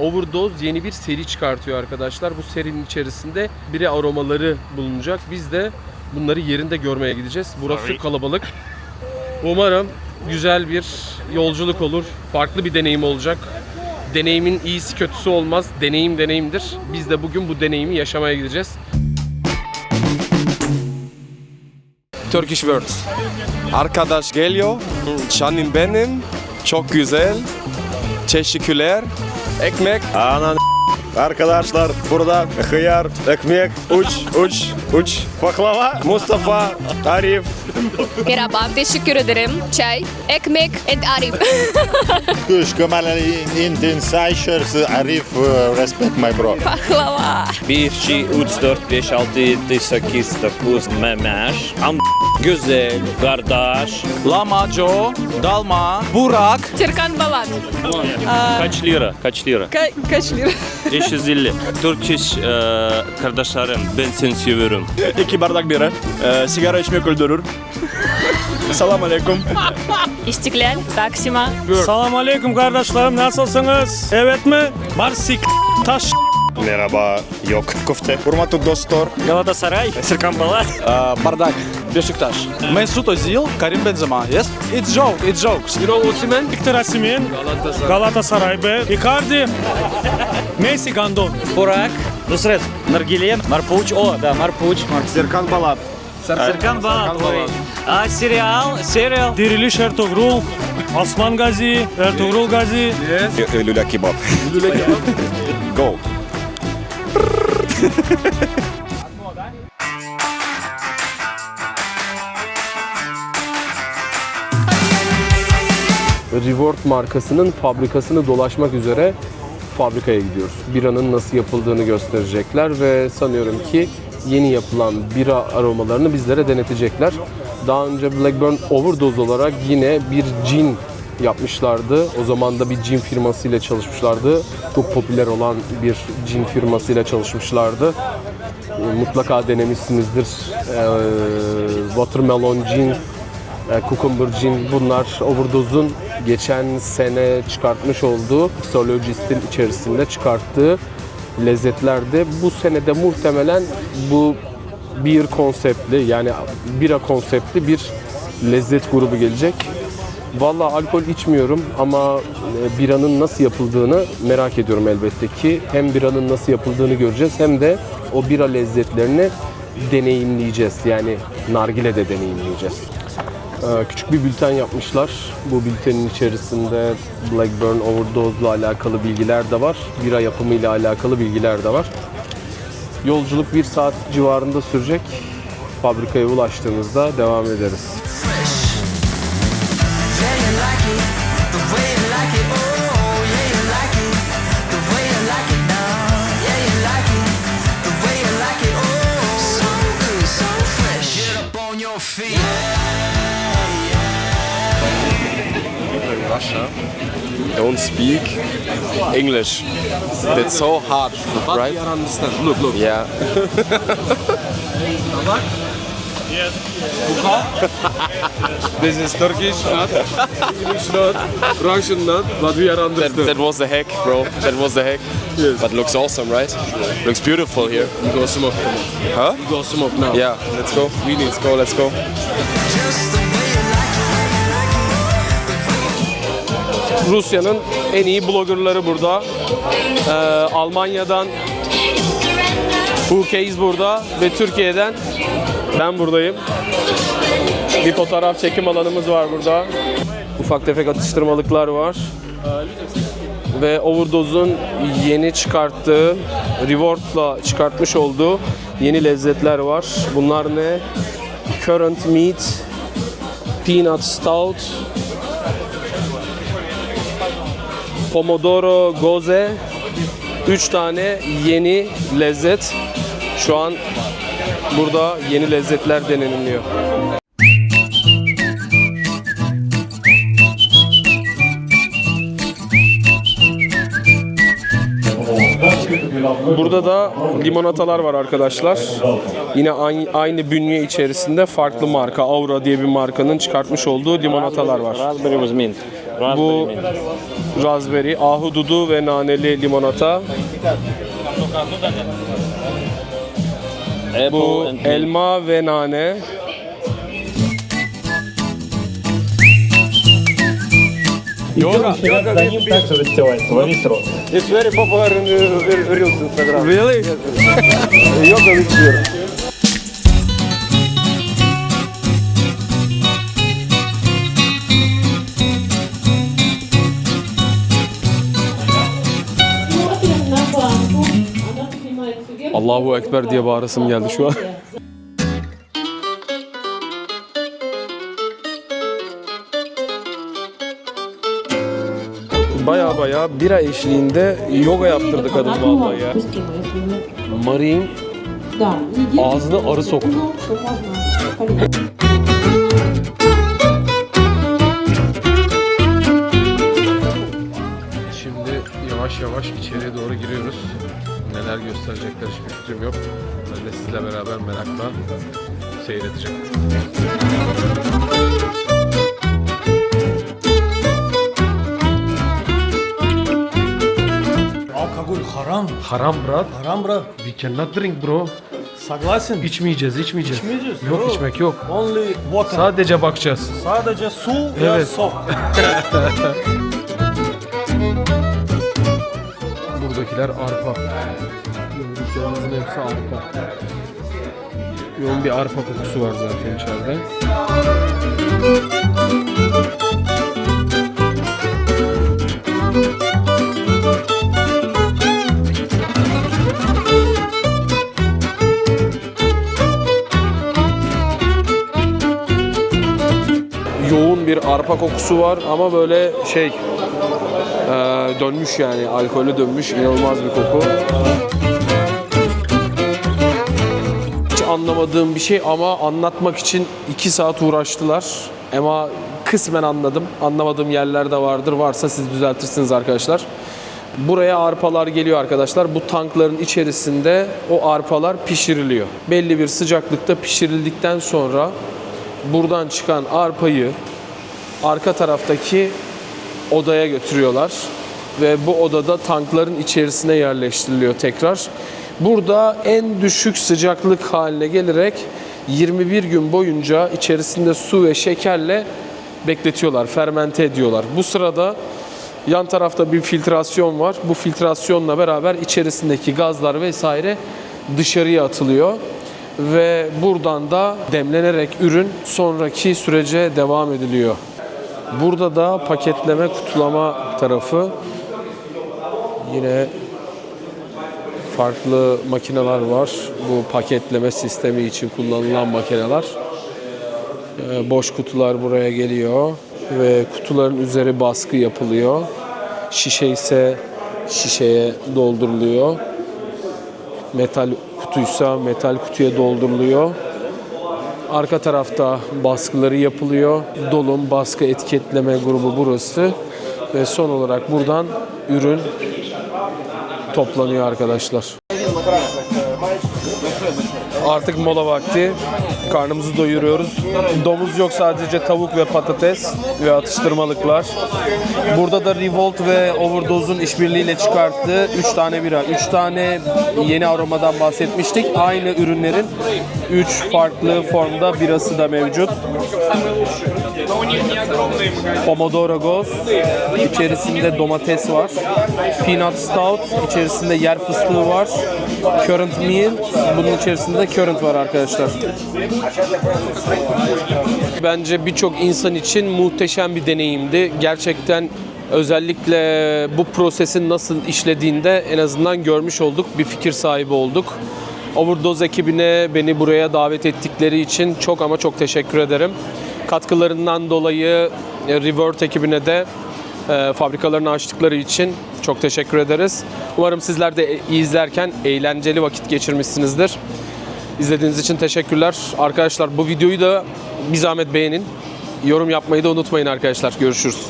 Overdose yeni bir seri çıkartıyor arkadaşlar. Bu serinin içerisinde biri aromaları bulunacak. Biz de bunları yerinde görmeye gideceğiz. Burası kalabalık. Umarım güzel bir yolculuk olur. Farklı bir deneyim olacak. Deneyimin iyisi kötüsü olmaz. Deneyim deneyimdir. Biz de bugün bu deneyimi yaşamaya gideceğiz. Turkish words. Arkadaş geliyor. Canım benim. Çok güzel. Teşekkürler. Ekmek. Anan Arkadaşlar burada hıyar, ekmek, uç, uç, uç, baklava, Mustafa, Arif. Merhaba, teşekkür ederim. Çay, ekmek, et arif. Kuş, Kemal Intin, Sayşers, Arif, uh, respect my bro. Baklava. 1, 2, 3, 4, 5, 6, 7, 8, 9, memeş. Am güzel, kardeş. Lamaco, Dalma, Burak, Serkan Balat. Kaç lira? Kaç lira? Ka- kaç lira? 550. Turkish e, kardeşlerim ben seni seviyorum. iki bardak bira, e, sigara içmek öldürür. Selam aleyküm. İstiklal, Taksim'a. Salam aleyküm kardeşlerim nasılsınız? Evet mi? Barsik taş Merhaba, yok köfte. Hurmatlı dostlar, Galatasaray, Serkan Balat. E, bardak, Beşiktaş. Mesut Özil, Karim Benzema. Yes? It's joke, it's jokes. You know Osimhen? Victor Osimhen, Galatasaray. Galatasaray be. Icardi, Messi Gandon. Burak, Nusret, Nargile, Marpuç, o da Marpuç, Serkan Balat. Serkan Balat, A, serial, serial. Diriliş Ertuğrul, Osman Gazi, Ertuğrul Gazi. Lüle kebap. Go. Reward markasının fabrikasını dolaşmak üzere fabrikaya gidiyoruz. Biranın nasıl yapıldığını gösterecekler ve sanıyorum ki yeni yapılan bira aromalarını bizlere denetecekler. Daha önce Blackburn Overdose olarak yine bir gin yapmışlardı. O zaman da bir gin firmasıyla çalışmışlardı. Çok popüler olan bir gin firmasıyla çalışmışlardı. Mutlaka denemişsinizdir. Ee, Watermelon gin, e, Cucumber Gin bunlar Overdose'un geçen sene çıkartmış olduğu Sologist'in içerisinde çıkarttığı lezzetlerdi. Bu senede muhtemelen bu bir konseptli yani bira konseptli bir lezzet grubu gelecek. Valla alkol içmiyorum ama e, biranın nasıl yapıldığını merak ediyorum elbette ki. Hem biranın nasıl yapıldığını göreceğiz hem de o bira lezzetlerini deneyimleyeceğiz. Yani nargile de deneyimleyeceğiz. Ee, Küçük bir bülten yapmışlar. Bu bültenin içerisinde Blackburn Overdose ile alakalı bilgiler de var. Bira yapımı ile alakalı bilgiler de var. Yolculuk bir saat civarında sürecek. Fabrikaya ulaştığımızda devam ederiz. Russia don't speak English. That's so hard, right? understand. Look, look. Yeah. This is Turkish, not English, not Russian, not, but we are That, understood. that was the hack, bro. That was the hack. Yes. But looks awesome, right? Looks beautiful here. We go smoke. Huh? We go smoke now. Yeah, let's go. We need. Let's go, let's go. Rusya'nın en iyi bloggerları burada. Ee, Almanya'dan Hukeyiz burada ve Türkiye'den ben buradayım. Bir fotoğraf çekim alanımız var burada. Ufak tefek atıştırmalıklar var. Ve Overdose'un yeni çıkarttığı, Reward'la çıkartmış olduğu yeni lezzetler var. Bunlar ne? Current Meat, Peanut Stout, Pomodoro Goze 3 tane yeni lezzet. Şu an burada yeni lezzetler deneniliyor. Burada da limonatalar var arkadaşlar. Yine aynı, aynı bünye içerisinde farklı marka Aura diye bir markanın çıkartmış olduğu limonatalar var. Raspberry with mint. Bu raspberry, ahududu ve naneli limonata. Apple Bu and milk. elma ve nane. Yoga. It's very popular in uh, Reels Instagram. Really? Yoga with beer. Allahu Ekber diye bağırasım geldi şu an. Baya baya bira eşliğinde yoga yaptırdı kadın vallahi ya. Marin ağzına arı soktu. Şimdi yavaş yavaş içeriye doğru giriyoruz Neler gösterecekler hiçbir fikrim yok. Ben de sizle beraber merakla seyredeceğim. Alkogol haram. Haram brat. Haram bro. We cannot drink bro. Согласен. İçmeyeceğiz, içmeyeceğiz. İçmeyeceğiz? Yok Bro. içmek yok. Only water. Sadece bakacağız. Sadece su ve Evet. sok. Buradakiler arpa. Gördüklerinizin hepsi arpa. Yoğun bir arpa kokusu var zaten içeride. Yoğun bir arpa kokusu var ama böyle şey dönmüş yani alkolü dönmüş inanılmaz bir koku. Hiç anlamadığım bir şey ama anlatmak için 2 saat uğraştılar. Ama kısmen anladım. Anlamadığım yerler de vardır. Varsa siz düzeltirsiniz arkadaşlar. Buraya arpalar geliyor arkadaşlar. Bu tankların içerisinde o arpalar pişiriliyor. Belli bir sıcaklıkta pişirildikten sonra buradan çıkan arpayı arka taraftaki odaya götürüyorlar ve bu odada tankların içerisine yerleştiriliyor tekrar. Burada en düşük sıcaklık haline gelerek 21 gün boyunca içerisinde su ve şekerle bekletiyorlar, fermente ediyorlar. Bu sırada yan tarafta bir filtrasyon var. Bu filtrasyonla beraber içerisindeki gazlar vesaire dışarıya atılıyor ve buradan da demlenerek ürün sonraki sürece devam ediliyor. Burada da paketleme, kutulama tarafı. Yine farklı makineler var. Bu paketleme sistemi için kullanılan makineler. Ee, Boş kutular buraya geliyor ve kutuların üzeri baskı yapılıyor. Şişe ise şişeye dolduruluyor. Metal kutuysa metal kutuya dolduruluyor. Arka tarafta baskıları yapılıyor. Dolum baskı etiketleme grubu burası. Ve son olarak buradan ürün toplanıyor arkadaşlar. Artık mola vakti. Karnımızı doyuruyoruz. Domuz yok sadece tavuk ve patates ve atıştırmalıklar. Burada da Revolt ve Overdose'un işbirliğiyle çıkarttığı 3 tane bira. 3 tane yeni aromadan bahsetmiştik. Aynı ürünlerin 3 farklı formda birası da mevcut. Pomodoro Ghost. İçerisinde domates var. Peanut Stout. içerisinde yer fıstığı var. Currant Meal. Bunun içerisinde de currant var arkadaşlar. Bence birçok insan için muhteşem bir deneyimdi. Gerçekten özellikle bu prosesin nasıl işlediğinde en azından görmüş olduk. Bir fikir sahibi olduk. Overdose ekibine beni buraya davet ettikleri için çok ama çok teşekkür ederim. Katkılarından dolayı e, Revert ekibine de e, fabrikalarını açtıkları için çok teşekkür ederiz. Umarım sizler de e- izlerken eğlenceli vakit geçirmişsinizdir. İzlediğiniz için teşekkürler. Arkadaşlar bu videoyu da bir zahmet beğenin. Yorum yapmayı da unutmayın arkadaşlar. Görüşürüz.